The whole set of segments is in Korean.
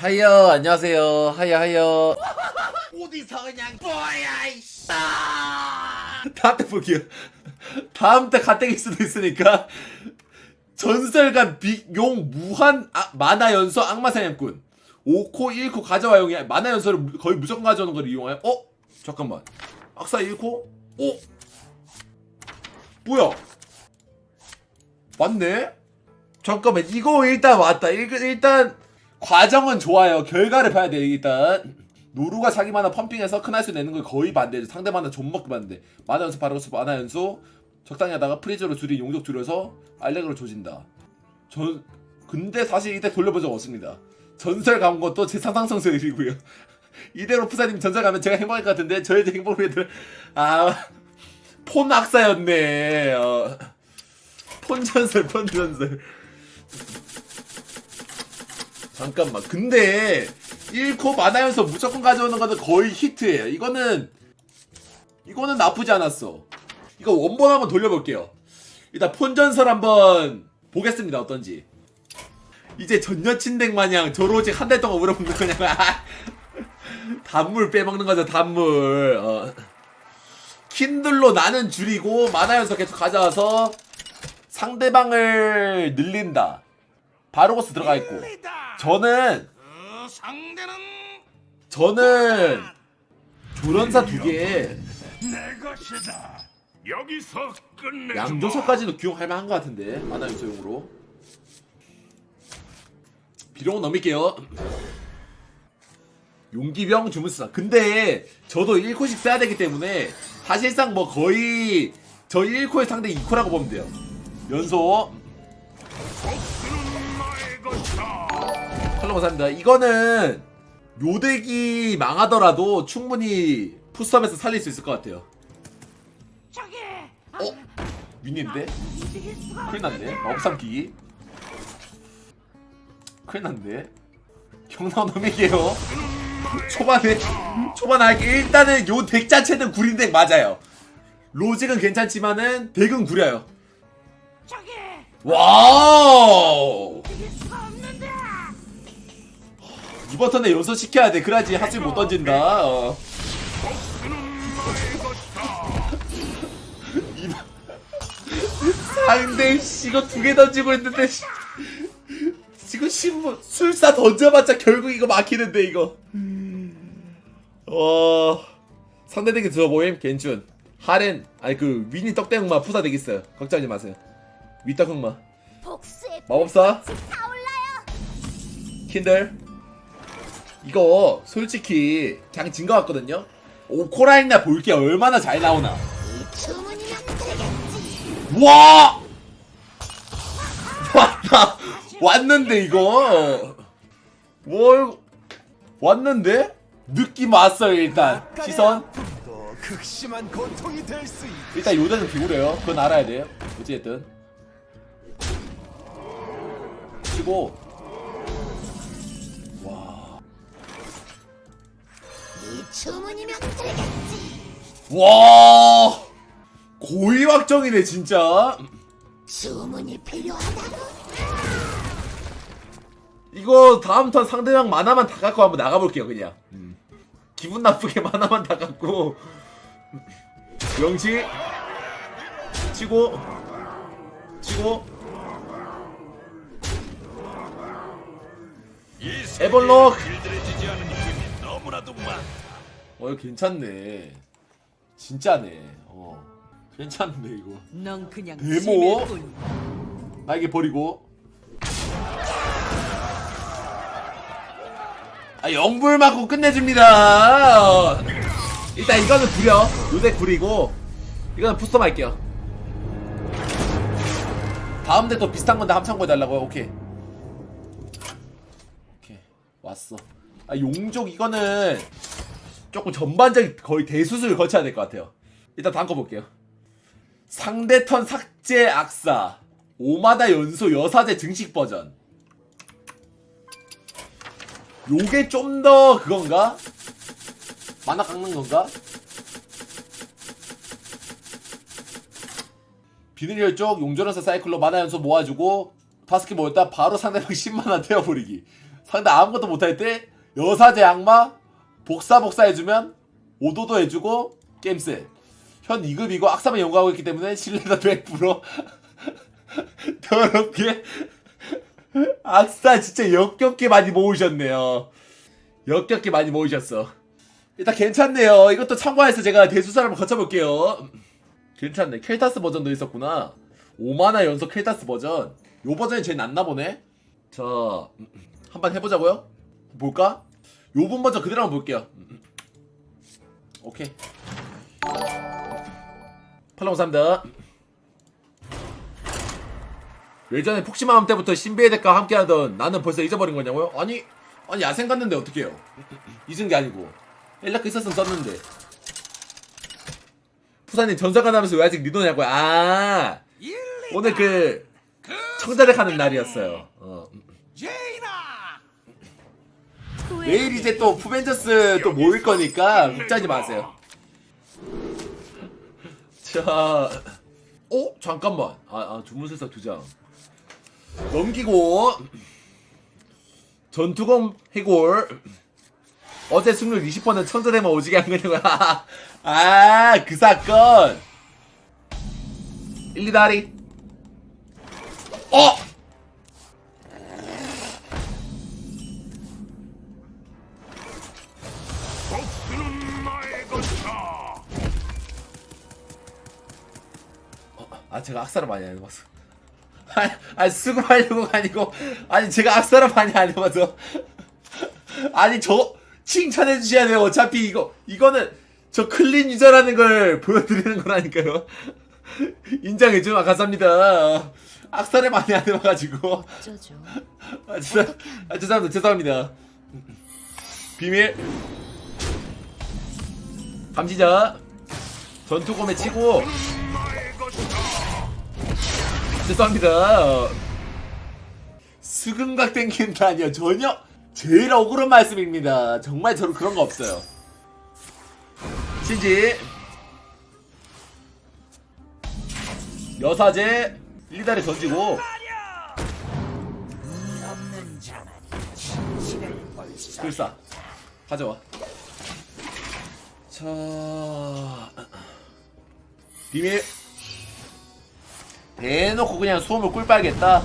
하여 안녕하세요. 하여 하여 어디서 그냥 뭐야 이씨. 다음 때 볼게요. 다음 때 가뜩일 수도 있으니까. 전설간 빅용 무한 아, 만화 연소 악마 사냥꾼. 5코 1코 가져와용이 만화 연소를 무- 거의 무조건 가져오는 걸 이용하여. 어? 잠깐만. 악사 1코? 어? 뭐야? 맞네? 잠깐만 이거 일단 왔다. 일, 일단 과정은 좋아요. 결과를 봐야 돼요 일단. 노루가 자기 만화 펌핑해서 큰 할수 내는 걸 거의 반대죠 상대 만화 좀 먹게 반대. 만화 연수 바로스 만화 연수. 적당히 하다가 프리즈로 줄이 용적 줄여서 알렉으로 조진다. 전 근데 사실 이때 돌려본 적 없습니다. 전설 간 것도 제 상상성서 일이고요. 이대로 푸사님 전설 가면 제가 행복할 것 같은데 저의 행복을 아폰 악사였네. 어. 폰 전설 폰 전설 잠깐만. 근데 1코 만화연서 무조건 가져오는 거는 거의 히트예요. 이거는 이거는 나쁘지 않았어. 이거 원본 한번 돌려볼게요. 일단 폰전설 한번 보겠습니다. 어떤지. 이제 전 여친 댁 마냥 저로 오직 한 달 동안 물어보는 거냐 단물 빼먹는 거죠 단물. 어. 킨들로 나는 줄이고 만화연서 계속 가져와서 상대방을 늘린다. 바로고스 들어가 있고 저는 어, 상대는 저는 조련사 두 개에 내 것이다. 여기서 끝내 양조사까지도 기용할 만한 것 같은데 만화 요소용으로. 비룡은 넘길게요. 용기병 주문수사 근데 저도 1코씩 써야 되기 때문에 사실상 뭐 거의 저 1코의 상대 2코라고 보면 돼요. 연소 컬러 감사합니다 이거는 요덱이 망하더라도 충분히 푸스업에서 살릴 수 있을 것 같아요 저기 어? 윈인데? 큰일 났네. 마법삼키기. 큰일 났네. 경남 놈이게요. 초반에, 초반에 할게. 일단은 요 덱 자체는 구린 덱 맞아요. 로직은 괜찮지만은 덱은 구려요. 저기 와우! 이길 수가 없는데 이번 턴에 연소 시켜야 돼. 그래야지 하수를 못 던진다. 어. 상대 씨 이거 두 개 던지고 있는데 씨. 지금 신부 술사 던져봤자 결국 이거 막히는데 이거 어 상대되게 들어 모임 괜춘 하렌 아니 그 위니 떡대응마 푸사 되겠어요 걱정하지 마세요 복수의 마법사. 킨들 이거 솔직히 그냥 진 것 같거든요 오코라인나 볼게 얼마나 잘 나오나. 와! 왔다! 왔는데, 이거! 뭘, 왔는데? 느낌 왔어요, 일단. 시선. 또 극심한 고통이 될수 있다. 일단 요대는 비우래요. 그건 알아야 돼요. 어찌됐든. 치고. 주문이면 되겠지. 와! 고위 확정이네, 진짜. 주문이 필요하다고. 이거 다음 턴 상대방 만화만 다 갖고 한번 나가볼게요 그냥 기분 나쁘게 만화만 다 갖고 명치 치고 치고 에벌록 길들여지지 않은 힘이 너무나도 많아 어 이거 괜찮네. 진짜네. 어 괜찮네 이거. 넌 그냥 데모? 짐일. 나에게 버리고. 아 영불 맞고 끝내줍니다. 어. 일단 이거는 구려. 요대 구리고. 이거는 푸스텀 할게요. 다음 대 또 비슷한 건데 함창고 해달라고요? 오케이. 오케이. 왔어. 아 용족 이거는 조금 전반적인 거의 대수술 거쳐야 될 것 같아요. 일단 다음 거 볼게요. 상대 턴 삭제 악사 오마다 연소 여사제 증식 버전. 요게 좀 더 그건가? 만화 깎는 건가? 비늘 혈족 용전원사 사이클로 만화 연소 모아주고 다섯 개 모였다. 바로 상대방 10만원 태워버리기. 상대 아무것도 못할 때 여사제 악마 복사 복사 해주면 오도도 해주고 게임셋 현 2급이고 악사만 연구하고 있기 때문에 신뢰도 100% 더럽게 악사 진짜 역겹게 많이 모으셨네요. 역겹게 많이 모으셨어. 일단 괜찮네요. 이것도 참고해서 제가 대수사를 한번 거쳐볼게요. 괜찮네. 켈타스 버전도 있었구나. 5만화 연속 켈타스 버전. 요 버전이 제일 낫나 보네. 자 음, 한번 해보자고요. 볼까? 요번 버전 그대로 한번 볼게요. 음, 오케이. 팔로우 감사합니다. 예전에 폭시마음 때부터 신비의 대과 함께하던 나는 벌써 잊어버린 거냐고요? 아니 아니 야생 갔는데 어떡해요? 잊은 게 아니고. 연락 있었으면 썼는데. 푸사님 전사관 하면서 왜 아직 리도냐고요? 아 오늘 그 청자력 하는 날이었어요. 어. 제이나 내일 이제 또 푸벤져스 또 모일 거니까 웃자지 마세요. 자 어? 잠깐만. 아, 아 주문술사 두 장. 넘기고. 전투검 해골. 어제 승률 20%는 천자대만 오지게 한 거냐고요 아그 사건. 1, 2다리. 어! 아 제가 악사를 많이 안 해봐서 아니, 아니 수급하려고가 아니고 아니 제가 악사를 많이 안 해봐서. 아니 저 칭찬해 주셔야 돼요. 어차피 이거 이거는 저 클린 유저라는 걸 보여드리는 거라니까요. 인정해 주면 감사합니다. 악사를 많이 안 해봐가지고. 어쩌죠? 아, 죄송, 아 죄송합니다. 죄송합니다. 비밀. 감시자. 전투검에 치고. 죄송합니다. 수근각 땡긴다니요. 전혀 제일 억울한 말씀입니다. 정말 저는 그런 거 없어요. 신지 여사제 1다리 던지고 불사 가져와. 자 비밀 대놓고 그냥 수험을 꿀 빨겠다.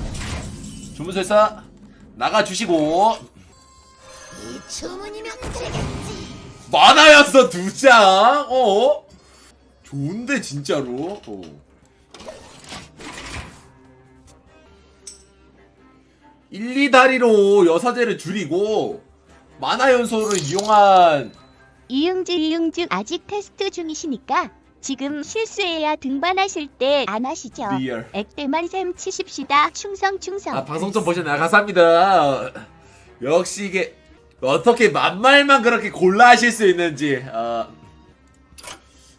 주문설사 나가주시고 이 주문이면 되겠지. 만화였어 두 장. 어? 좋은데 진짜로. 어. 일, 이 다리로 여사제를 줄이고 만화 연소를 이용한 이응주 이응주 아직 테스트 중이시니까 지금 실수해야 등반하실 때 안 하시죠. 리얼. 액대만 셈 치십시다. 충성 충성. 아 방송 좀 보셨나요? 감사합니다. 역시 이게 어떻게 만말만 그렇게 골라 하실 수 있는지. 아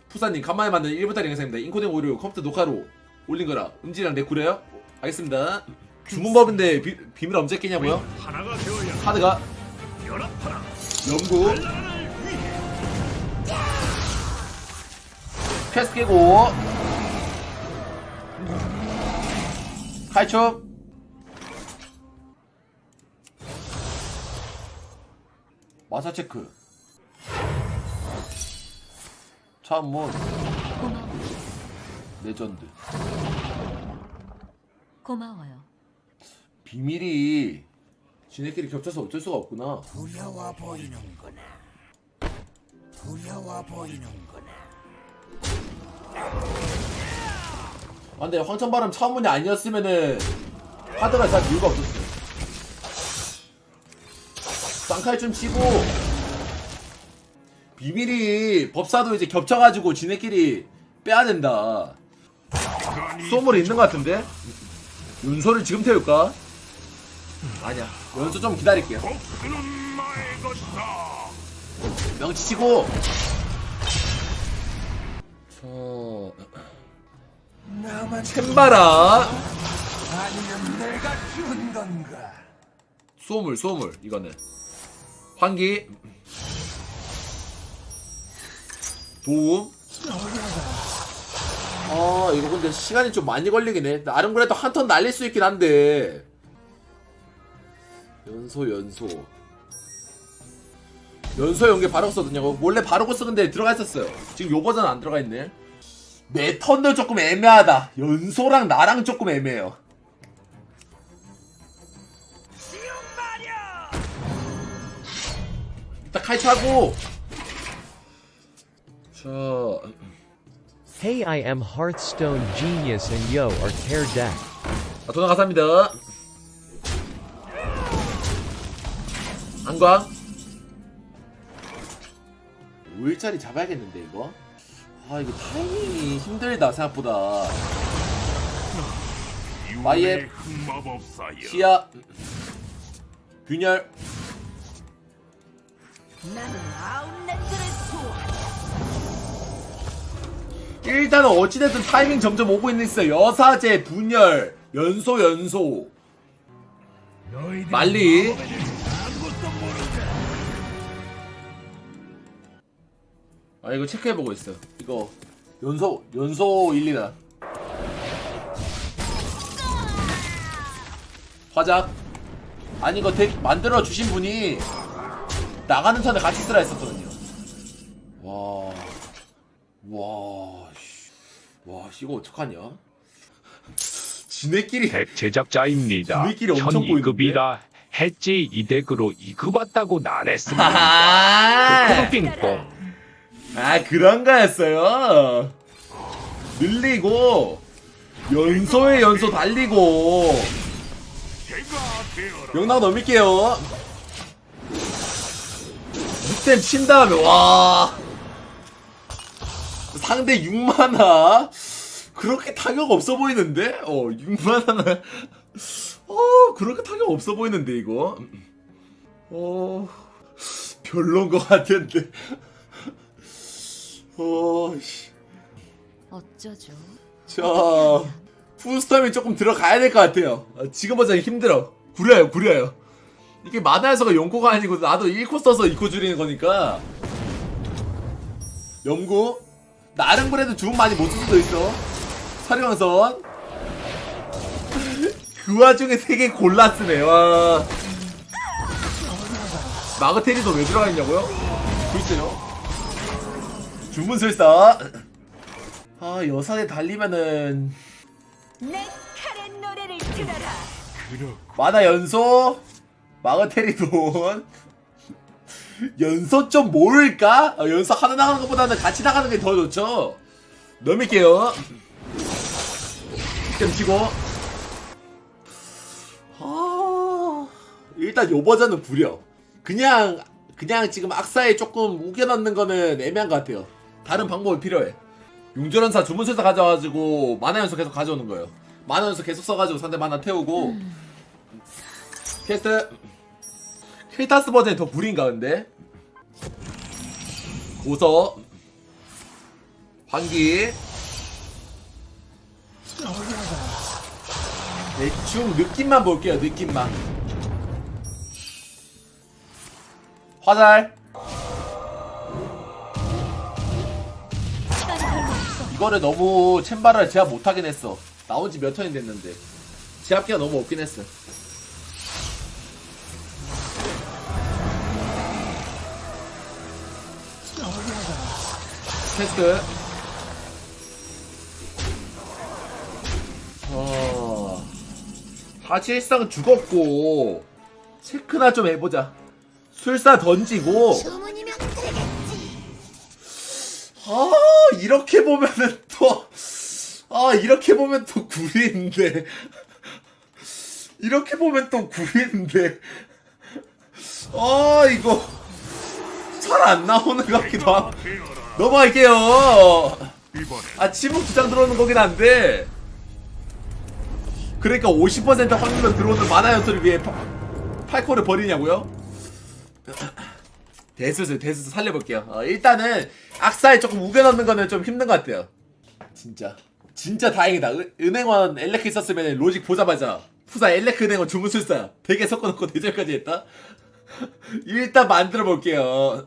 푸사님 간만에 만든 1부달 영상입니다. 인코딩 오류 컴퓨터 녹화로 올린 거라 음질이랑 내구래요? 알겠습니다. 주문법인데 비, 비밀 언제 끼냐고요? 하나가 되어야 카드가 연합하라. 연구 위 퀘스트 깨고 칼춤 마사 체크 차문 레전드 고마워요. 비밀이 지네끼리 겹쳐서 어쩔 수가 없구나 두려워 보이는구나. 두려워 보이는구나. 아 근데 황천바람 차원문이 아니었으면은 카드가 잘 이유가 없었어 쌍칼 좀 치고 비밀이 법사도 이제 겹쳐가지고 지네끼리 빼야 된다 수호물이 있는 것 같은데? 윤소를 지금 태울까? 아니야 연소 좀 기다릴게요. 명치 치고 저... 나만 챔바라. 아니면 내가 준 건가? 수호물 수호물 이거는. 환기. 도움. 아 이거 근데 시간이 좀 많이 걸리긴 해. 나름 그래도 한 턴 날릴 수 있긴 한데. 연소 연소 연소 연계 바로 썼거든요 원래 바로 쓰는데 들어가 있었어요 지금 요 버전 안 들어가 있네 내 턴도 조금 애매하다 연소랑 나랑 조금 애매해요 일단 칼차고 자 Hey, I am Hearthstone Genius and yo are tear deck. 아, 도전 감사합니다. 안광. 5일짜리 잡아야겠는데 이거. 아 이거 타이밍이 힘들다 생각보다. 마이앱. 시야. 균열. 좋아한다. 일단 은 어찌됐든 타이밍 점점 오고 있는 있어요. 여사제, 분열, 연소, 연소. 말리. 아 이거 체크해보고 있어. 이거 연소, 연소 1, 2다. 화작. 아니 이거 덱 만들어 주신 분이 나가는 턴에 같이 쓰라 했었거든요. 와, 와, 씨. 와, 씨, 이거 어떡하냐? 지네끼리 덱 제작자입니다. 우리끼리 엄청 12급이라 했지 이 덱으로 2급 왔다고 나랬습니다. 아, 핑퐁. 아 그런 거였어요. 늘리고 연소에 연소 달리고 명당 넘길게요. 6댐 친 다음에 와 상대 6만화 그렇게 타격 없어 보이는데? 어 6만화는 어 그렇게 타격 없어 보이는데 이거 어 별론 것 같은데 어씨 어쩌죠? 자, 푸스텀이 조금 들어가야 될 것 같아요. 어, 지금 버전 힘들어. 구려요, 구려요. 이게 만화에서가 0코가 아니고 나도 1코 써서 2코 줄이는 거니까. 영구. 나름 그래도 주문 많이 못 쓸 수도 있어. 사령선. 그 와중에 3개 골라 쓰네, 와. 마그테리도 왜 들어가 있냐고요? 글쎄요. 주문술사. 아 여산에 달리면은. 내 칼의 노래를 들어라. 마나 연소? 마그테리돈 연소 좀 모를까? 어, 연소 하나 나가는 것보다는 같이 나가는 게 더 좋죠? 넘을게요. 좀 치고. 아 일단 요 버전은 구려. 그냥 그냥 지금 악사에 조금 우겨 넣는 거는 애매한 것 같아요 다른 방법이 필요해. 용절원사 주문술사 가져와가지고 만화 연속 계속 가져오는 거예요. 만화 연속 계속 써가지고 상대 만화 태우고. 캐스트. 힐타스 버전이 더 구린가 근데? 고서. 환기. 대충 느낌만 볼게요 느낌만. 화살 이거를 너무 챔바를 제압 못하긴 했어. 나온 지 몇 턴이 됐는데. 제압기가 너무 없긴 했어. 테스트. 어... 사실상 죽었고 체크나 좀 해보자. 술사 던지고. 주문이면 되겠지. 아 이렇게 보면은 또 아 이렇게 보면 또 구리인데. 이렇게 보면 또 구리인데. 아 이거 잘 안 나오는 것 같기도 하고. 넘어갈게요. 아 치목 두장 들어오는 거긴 한데. 그러니까 50% 확률로 들어오는 만화 연소를 위해 파, 팔코를 버리냐고요? 대수술 대수술 살려볼게요. 어, 일단은 악사에 조금 우겨 넣는 거는 좀 힘든 것 같아요. 진짜. 진짜 다행이다. 은, 은행원 엘레크 있었으면 로직 보자마자 푸사 엘레크 은행원 주문술사 되게 섞어놓고 대절까지 했다? 일단 만들어 볼게요